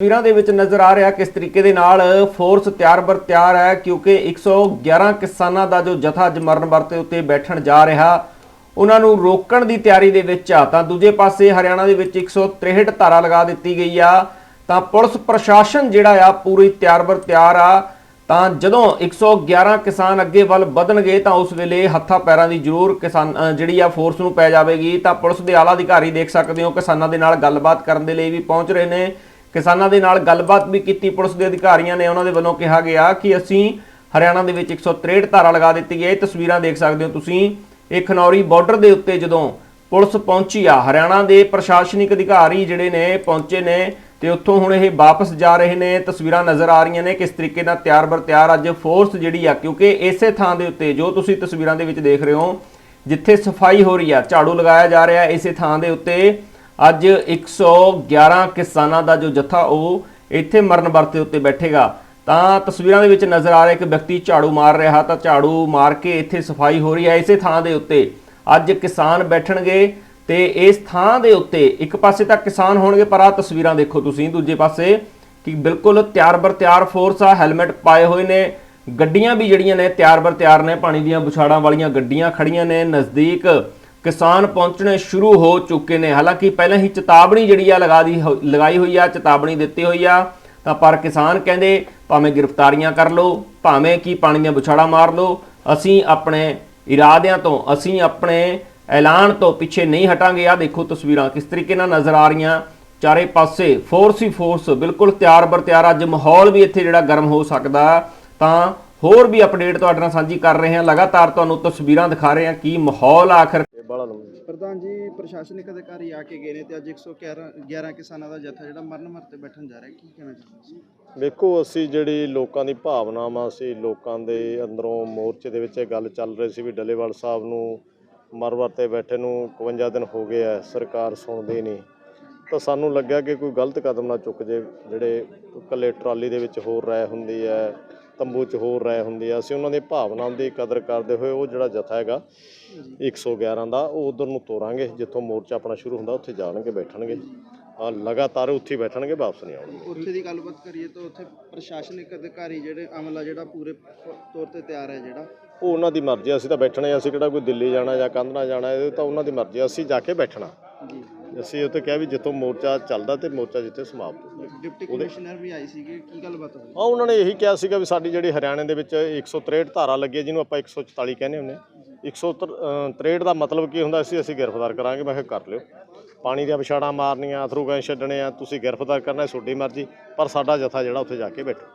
ਤਸਵੀਰਾਂ ਦੇ ਵਿੱਚ ਨਜ਼ਰ ਆ ਰਿਹਾ ਕਿਸ ਤਰੀਕੇ ਦੇ ਨਾਲ ਫੋਰਸ ਤਿਆਰ ਬਰ ਤਿਆਰ ਹੈ, ਕਿਉਂਕਿ 111 ਕਿਸਾਨਾਂ ਦਾ ਜੋ ਜਥਾ ਅੱਜ ਮਰਨ ਵਰਤੇ ਉੱਤੇ ਬੈਠਣ ਜਾ ਰਿਹਾ। ਉਹਨਾਂ ਨੂੰ ਰੋਕਣ ਦੀ ਤਿਆਰੀ ਦੇ ਵਿੱਚ ਆ। ਤਾਂ ਦੂਜੇ ਪਾਸੇ ਹਰਿਆਣਾ ਦੇ ਵਿੱਚ 163 ਧਾਰਾ ਲਗਾ ਦਿੱਤੀ ਗਈ ਆ। ਤਾਂ ਪੁਲਿਸ ਪ੍ਰਸ਼ਾਸਨ ਜਿਹੜਾ ਆ, ਪੂਰੀ ਤਿਆਰ ਬਰ ਤਿਆਰ ਆ। ਤਾਂ ਜਦੋਂ 111 ਕਿਸਾਨ ਅੱਗੇ ਵੱਲ ਵਧਣਗੇ, ਤਾਂ ਉਸ ਵੇਲੇ ਹੱਥਾਂ ਪੈਰਾਂ ਦੀ ਜ਼ਰੂਰ ਕਿਸਾਨ ਜਿਹੜੀ ਆ ਫੋਰਸ ਨੂੰ ਪੈ ਜਾਵੇਗੀ। ਤਾਂ ਪੁਲਿਸ ਦੇ ਆਲਾ ਅਧਿਕਾਰੀ ਦੇਖ ਸਕਦੇ ਹੋ ਕਿਸਾਨਾਂ ਦੇ ਨਾਲ ਗੱਲਬਾਤ ਕਰਨ ਦੇ ਲਈ ਵੀ ਪਹੁੰਚ ਰਹੇ ਨੇ। ਕਿਸਾਨਾਂ ਦੇ ਨਾਲ ਗੱਲਬਾਤ ਵੀ ਕੀਤੀ। ਪੁਲਿਸ ਦੇ ਅਧਿਕਾਰੀਆਂ ਨੇ ਉਹਨਾਂ ਦੇ ਵੱਲੋਂ ਕਿਹਾ ਗਿਆ ਕਿ ਅਸੀਂ ਹਰਿਆਣਾ ਦੇ ਵਿੱਚ 163 ਧਾਰਾ ਲਗਾ ਦਿੱਤੀ ਗਈ ਹੈ। ਇਹ ਤਸਵੀਰਾਂ ਦੇਖ ਸਕਦੇ ਹੋ ਤੁਸੀਂ। ਇਹ ਖਨੌਰੀ ਬਾਰਡਰ ਦੇ ਉੱਤੇ ਜਦੋਂ ਪੁਲਿਸ ਪਹੁੰਚੀ ਆ, ਹਰਿਆਣਾ ਦੇ ਪ੍ਰਸ਼ਾਸਨਿਕ ਅਧਿਕਾਰੀ ਜਿਹੜੇ ਨੇ ਪਹੁੰਚੇ ਨੇ ਤੇ ਉੱਥੋਂ ਹੁਣ ਇਹ ਵਾਪਸ ਜਾ ਰਹੇ ਨੇ। ਤਸਵੀਰਾਂ ਨਜ਼ਰ ਆ ਰਹੀਆਂ ਨੇ ਕਿਸ ਤਰੀਕੇ ਨਾਲ ਤਿਆਰ ਬਰ ਤਿਆਰ ਅੱਜ ਫੋਰਸ ਜਿਹੜੀ ਆ, ਕਿਉਂਕਿ ਇਸੇ ਥਾਂ ਦੇ ਉੱਤੇ ਜੋ ਤੁਸੀਂ ਤਸਵੀਰਾਂ ਦੇ ਵਿੱਚ ਦੇਖ ਰਹੇ ਹੋ, ਜਿੱਥੇ ਸਫ਼ਾਈ ਹੋ ਰਹੀ ਆ, ਝਾੜੂ ਲਗਾਇਆ ਜਾ ਰਿਹਾ, ਇਸੇ ਥਾਂ ਦੇ ਉੱਤੇ ਅੱਜ 111 ਕਿਸਾਨਾਂ ਦਾ ਜੋ ਜਥਾ ਉਹ ਇੱਥੇ ਮਰਨ ਵਰਤੇ ਉੱਤੇ ਬੈਠੇਗਾ। ਤਾਂ ਤਸਵੀਰਾਂ ਦੇ ਵਿੱਚ ਨਜ਼ਰ ਆ ਰਿਹਾ ਇੱਕ ਵਿਅਕਤੀ ਝਾੜੂ ਮਾਰ ਰਿਹਾ ਤਾਂ ਝਾੜੂ ਮਾਰ ਕੇ ਇੱਥੇ ਸਫ਼ਾਈ ਹੋ ਰਹੀ ਹੈ। ਇਸੇ ਥਾਂ ਦੇ ਉੱਤੇ ਅੱਜ ਕਿਸਾਨ ਬੈਠਣਗੇ ਤੇ ਇਸ ਥਾਂ ਦੇ ਉੱਤੇ ਇੱਕ ਪਾਸੇ ਤਾਂ ਕਿਸਾਨ ਹੋਣਗੇ, ਪਰ ਆ ਤਸਵੀਰਾਂ ਦੇਖੋ ਤੁਸੀਂ। ਦੂਜੇ ਪਾਸੇ ਕਿ ਬਿਲਕੁਲ ਤਿਆਰ ਬਰ ਤਿਆਰ ਫੋਰਸ ਆ ਹੈਲਮਟ ਪਾਏ ਹੋਏ ਨੇ, ਗੱਡੀਆਂ ਵੀ ਜਿਹੜੀਆਂ ਨੇ ਤਿਆਰ ਬਰ ਤਿਆਰ ਨੇ, ਪਾਣੀ ਦੀਆਂ ਬੁਛਾੜਾਂ ਵਾਲੀਆਂ ਗੱਡੀਆਂ ਖੜੀਆਂ ਨੇ, ਨਜ਼ਦੀਕ ਕਿਸਾਨ ਪਹੁੰਚਣੇ ਸ਼ੁਰੂ ਹੋ ਚੁੱਕੇ ਨੇ। ਹਾਲਾਂਕਿ ਪਹਿਲਾਂ ਹੀ ਚੇਤਾਵਨੀ ਜਿਹੜੀ ਆ ਲਗਾ ਦੀ ਹੋ- ਲਗਾਈ ਹੋਈ ਆ, ਚੇਤਾਵਨੀ ਦਿੱਤੀ ਹੋਈ ਆ। ਤਾਂ ਪਰ ਕਿਸਾਨ ਕਹਿੰਦੇ, ਭਾਵੇਂ ਗ੍ਰਿਫਤਾਰੀਆਂ ਕਰ ਲਓ, ਭਾਵੇਂ ਕੀ ਪਾਣੀ ਦੀਆਂ ਬੁਛਾੜਾ ਮਾਰ ਲਓ, ਅਸੀਂ ਆਪਣੇ ਇਰਾਦਿਆਂ ਤੋਂ, ਅਸੀਂ ਆਪਣੇ ਐਲਾਨ ਤੋਂ ਪਿੱਛੇ ਨਹੀਂ ਹਟਾਂਗੇ। ਆ ਦੇਖੋ ਤਸਵੀਰਾਂ, ਕਿਸ ਤਰੀਕੇ ਨਾਲ ਨਜ਼ਰ ਆ ਰਹੀਆਂ। ਚਾਰੇ ਪਾਸੇ ਫੋਰਸ ਹੀ ਫੋਰਸ ਬਿਲਕੁਲ ਤਿਆਰ ਬਰ ਤਿਆਰ। ਅੱਜ ਮਾਹੌਲ ਵੀ ਇੱਥੇ ਜਿਹੜਾ ਗਰਮ ਹੋ ਸਕਦਾ। ਤਾਂ ਹੋਰ ਵੀ ਅਪਡੇਟ ਤੁਹਾਡੇ ਨਾਲ ਸਾਂਝੀ ਕਰ ਰਹੇ ਹਾਂ। ਲਗਾਤਾਰ ਤੁਹਾਨੂੰ ਤਸਵੀਰਾਂ ਦਿਖਾ ਰਹੇ ਹਾਂ ਕੀ ਮਾਹੌਲ ਆ ਆਖਰ ਪ੍ਰਧਾਨ ਜੀ ਪ੍ਰਸ਼ਾਸਨਿਕ ਅਧਿਕਾਰੀ ਆ ਕੇ ਗਏ ਨੇ ਤੇ ਅੱਜ 111 11 ਕਿਸਾਨਾਂ ਦਾ ਜਥਾ ਜਿਹੜਾ ਮਰਨ ਮਰਤੇ ਬੈਠਣ ਜਾ ਰਿਹਾ। ਕੀ ਕਹਿਣਾ ਚਾਹੁੰਦੇ ਸੀ ਵੇਖੋ ਅਸੀਂ ਜਿਹੜੀ ਲੋਕਾਂ ਦੀ ਭਾਵਨਾਵਾਂ ਸੀ ਲੋਕਾਂ ਦੇ ਅੰਦਰੋਂ ਮੋਰਚੇ ਦੇ ਵਿੱਚ ਇਹ ਗੱਲ ਚੱਲ ਰਹੀ ਸੀ ਵੀ ਡੱਲੇਵਾਲ ਸਾਹਿਬ ਨੂੰ ਮਰਵਰ ਤੇ ਬੈਠੇ ਨੂੰ 51 ਦਿਨ ਹੋ ਗਏ ਆ ਸਰਕਾਰ ਸੁਣਦੀ ਨਹੀਂ। ਤਾਂ ਸਾਨੂੰ ਲੱਗਿਆ ਕਿ ਕੋਈ ਗਲਤ ਕਦਮ ਨਾ ਚੁੱਕ ਜੇ ਜਿਹੜੇ ਇਕੱਲੇ ਟਰਾਲੀ ਦੇ ਵਿੱਚ ਹੋਰ ਰਾਇ ਹੁੰਦੀ ਹੈ ਤੰਬੂ 'ਚ ਹੋਰ ਰਾਇ ਹੁੰਦੀ ਹੈ। ਅਸੀਂ ਉਹਨਾਂ ਦੀ ਭਾਵਨਾਵਾਂ ਦੀ ਕਦਰ ਕਰਦੇ ਹੋਏ ਉਹ ਜਿਹੜਾ ਜਥਾ ਹੈਗਾ 111 ਦਾ ਉਹ ਉਧਰ ਨੂੰ ਤੋਰਾਂਗੇ ਜਿੱਥੋਂ ਮੋਰਚਾ ਆਪਣਾ ਸ਼ੁਰੂ ਹੁੰਦਾ ਉੱਥੇ ਜਾਣਗੇ ਬੈਠਣਗੇ। ਆ ਲਗਾਤਾਰ ਉੱਥੇ ਹੀ ਬੈਠਣਗੇ ਵਾਪਸ ਨਹੀਂ ਆਉਣਗੇ। ਉੱਥੇ ਦੀ ਗੱਲਬਾਤ ਕਰੀਏ ਤਾਂ ਉੱਥੇ ਪ੍ਰਸ਼ਾਸਨਿਕ ਅਧਿਕਾਰੀ ਜਿਹੜੇ ਅਮਲਾ ਜਿਹੜਾ ਪੂਰੇ ਤੌਰ ਤੇ ਤਿਆਰ ਹੈ ਜਿਹੜਾ? ਉਹ ਉਹਨਾਂ ਦੀ ਮਰਜ਼ੀ ਅਸੀਂ ਤਾਂ ਬੈਠਣਾ ਅਸੀਂ ਕਿਹੜਾ ਕੋਈ ਦਿੱਲੀ ਜਾਣਾ ਜਾਂ ਕੰਧਣਾ ਜਾਣਾ ਇਹ ਤਾਂ ਉਹਨਾਂ ਦੀ ਮਰਜ਼ੀ ਅਸੀਂ ਜਾ ਕੇ ਬੈਠਣਾ। ਅਸੀਂ ਉੱਥੇ ਕਿਹਾ ਵੀ ਜਿੱਥੋਂ ਮੋਰਚਾ ਚੱਲਦਾ ਤੇ ਮੋਰਚਾ ਜਿੱਥੇ ਸਮਾਪਤ ਹੁੰਦਾ। ਡਿਪਟੀ ਕਮਿਸ਼ਨਰ ਵੀ ਆਏ ਸੀਗੇ ਕੀ ਗੱਲਬਾਤ ਹੋਈ? ਆ ਉਹਨਾਂ ਨੇ ਇਹੀ ਕਿਹਾ ਸੀਗਾ ਵੀ ਸਾਡੀ ਜਿਹੜੀ ਹਰਿਆਣੇ ਦੇ ਵਿੱਚ 163 ਧਾਰਾ ਲੱਗੀ ਹੈ ਜਿਹਨੂੰ ਆਪਾਂ 144 ਕਹਿੰਦੇ ਹੁੰਦੇ 163 ਦਾ ਮਤਲਬ ਕੀ ਹੁੰਦਾ ਸੀ ਅਸੀਂ ਗ੍ਰਿਫਤਾਰ ਕਰਾਂਗੇ। ਮੈਂ ਕਿਹਾ ਕਰ ਲਿਓ। ਪਾਣੀ ਦੀਆਂ ਵਿਛਾੜਾਂ ਮਾਰਨੀਆਂ ਅਥਰੂ ਗੈਸ ਛੱਡਣੇ ਆ ਤੁਸੀਂ ਗ੍ਰਿਫਤਾਰ ਕਰਨਾ ਤੁਹਾਡੀ ਮਰਜ਼ੀ ਪਰ ਸਾਡਾ ਜਥਾ ਜਿਹੜਾ ਉੱਥੇ ਜਾ ਕੇ ਬੈਠੋ।